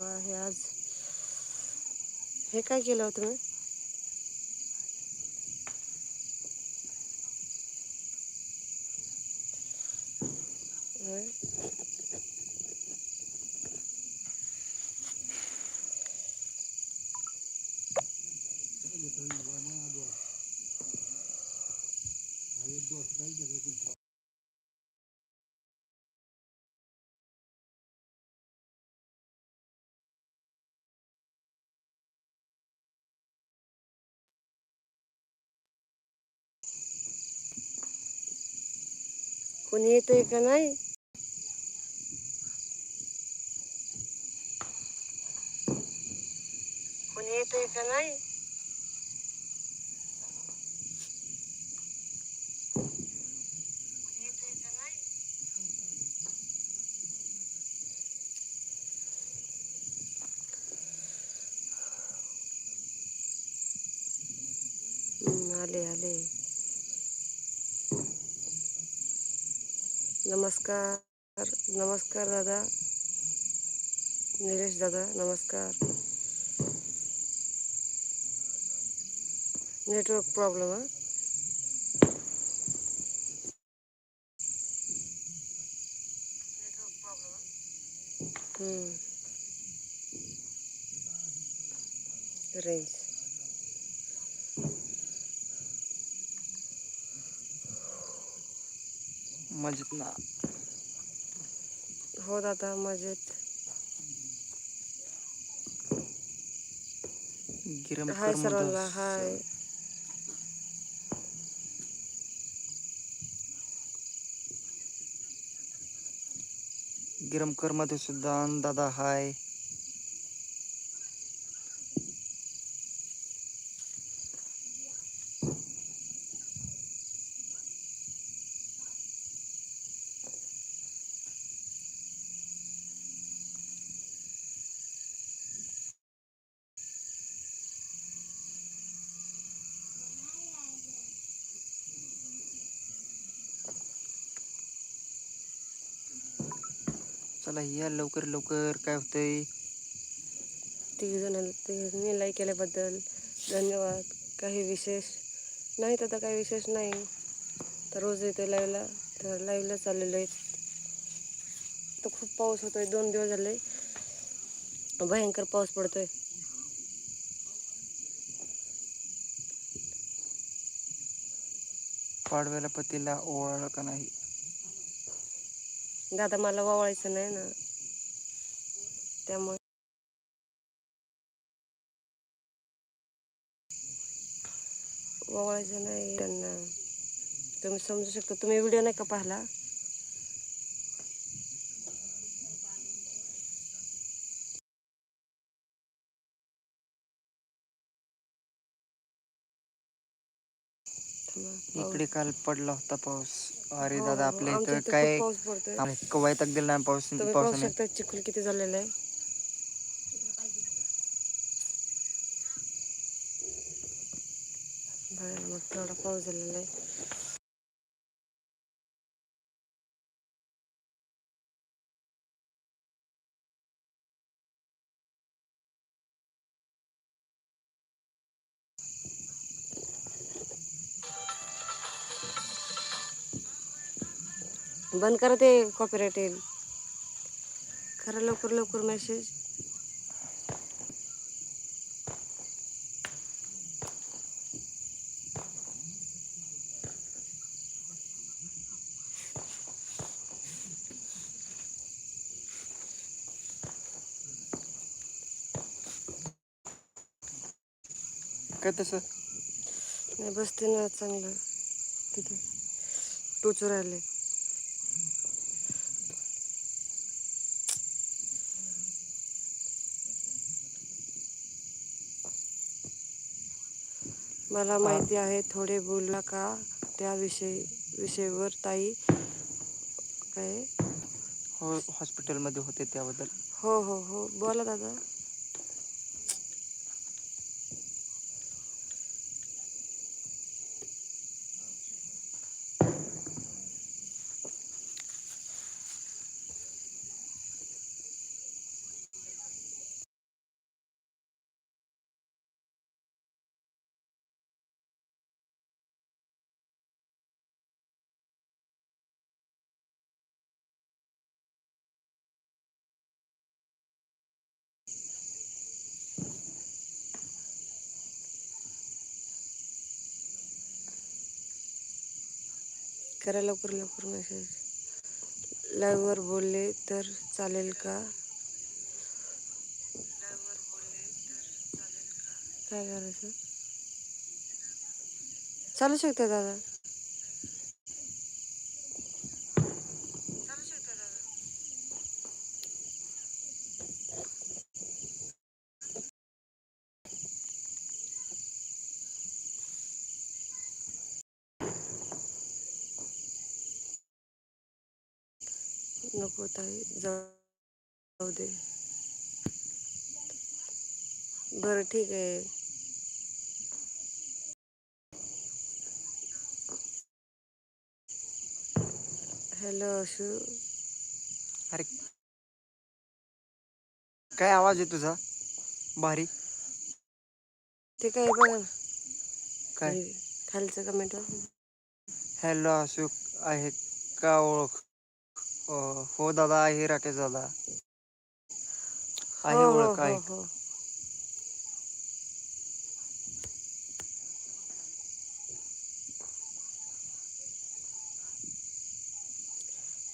आहे आज हे काय केलं होतं तुम्ही? कोणी येतंय का नाही कोणी येतंय का नाही कोणी येतंय का नाही? हम्म, आले आले नमस्कार नमस्कार दादा. निलेश दादा नमस्कार. नेटवर्क प्रॉब्लेम हा. हम्म. रेंज. मजेत ना. हो दादा मजेत. गिरमकर हाय सर्वांना. हाय. गिरमकर मधुसूदन दादा हाय. चला या लवकर लवकर. काय होतंय? तिघ जण तिघांनी लाईक केल्याबद्दल धन्यवाद. काही विशेष नाही आता काही विशेष नाही. तर रोज येते लाईव्हला तर लाईव्हला चाललेलं आहे. तर खूप पाऊस होतोय. दोन दिवस झाले. भयंकर पाऊस पडतोय. पाडव्याला पतीला ओवाळलं का नाही? दादा मला वावळायचं नाही ना. त्यामुळे. वावळायचं नाही त्यांना. तुम्ही समजू शकता. तुम्ही व्हिडिओ नाही का पाहिला? इकडे काल पडला होता पाऊस. अरे हो, दादा हो, आपल्या इथं काय पाऊस पडतोय. दिलं नाही पाऊस तुम्ही पाहू पावसाने शकता चिखल किती झालेला आहे. मग थोडा पाऊस झालेला आहे. बंद करा ते कॉपीराईट येईल. खरं लवकर लवकर मेसेज काय तसं? नाही बसते ना चांगलं. तिथे टोचू राहिले. मला माहिती आहे थोडे बोलला का त्या विषयी विषयावर ताई? काय? हो हॉस्पिटलमध्ये होते त्याबद्दल. हो हो हो. बोला दादा. करा लवकर लवकर मेसेज लाईव्हवर बोलले तर चालेल का? काय करायचं? चालू शकते दादा. नको ताई जाऊ दे. बरं ठीक आहे. हॅलो अशू अरे काय आवाज आहे तुझा? भारी. ते काय बघा ना. काय? खाली- खालचं कमेंटवर हॅलो अशोक आहे का ओळख? अं, हो दादा आहे राकेश दादा. आहे हो हो ओळख हो आहे. हो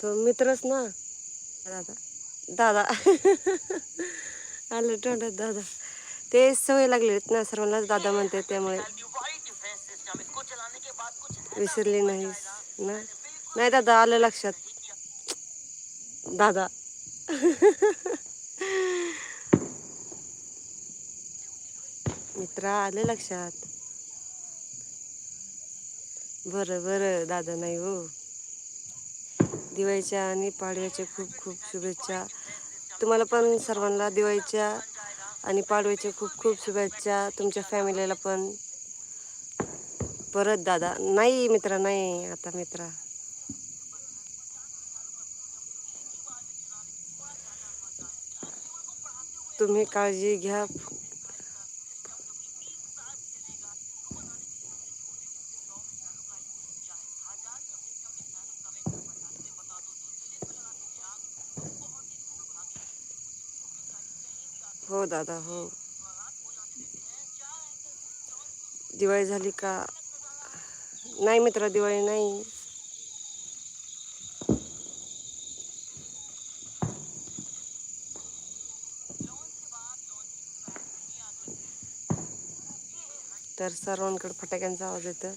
तो मित्रच ना? दादा दादा. आलं तोंडात दादा. ते सवय लागली ना सर्वांनाच दादा म्हणते त्यामुळे. विसरली नाहीस ना? नाही दादा आलं लक्षात. दादा. मित्रा आले लक्षात? बरं बरं दादा नाही हो. दिवाळीच्या आणि पाडव्याच्या खूप खूप शुभेच्छा. तुम्हाला पण सर्वांना दिवाळीच्या आणि पाडव्याच्या खूप खूप शुभेच्छा. तुमच्या फॅमिलीला पण. परत दादा. नाही मित्रा नाही. आता मित्रा. तुम्ही काळजी घ्या। हो दादा हो। झाली का? नाही मित्र दिवाळी नाही. तर सर्वांकडे फटाक्यांचा आवाज येतो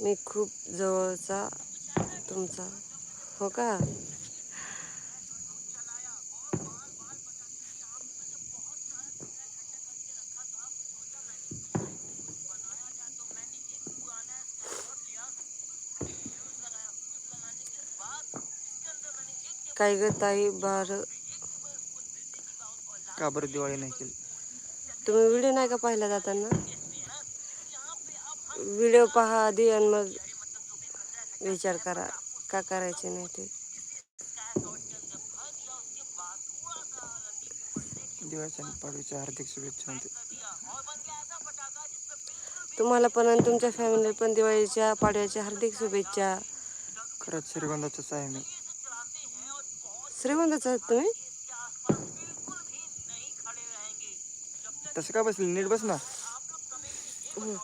मी खूप जवळचा तुमचा. हो का? काय ग ताई? बार. का बरं दिवाळी नाही केली? तुम्ही व्हिडिओ नाही का पाहिला जाताना? व्हिडिओ पहा आधी आणि मग विचार करा का करायचे नाही ते. दिवाळीच्या आणि पाडवीच्या हार्दिक शुभेच्छा तुम्हाला पण आणि तुमच्या फॅमिलीला पण दिवाळीच्या पाडव्याच्या हार्दिक शुभेच्छा. खरंच श्रीगंधाचंच आहे मी श्रीगोंदाच आहात तुम्ही? तसं का बसली? नीट बस ना. हं.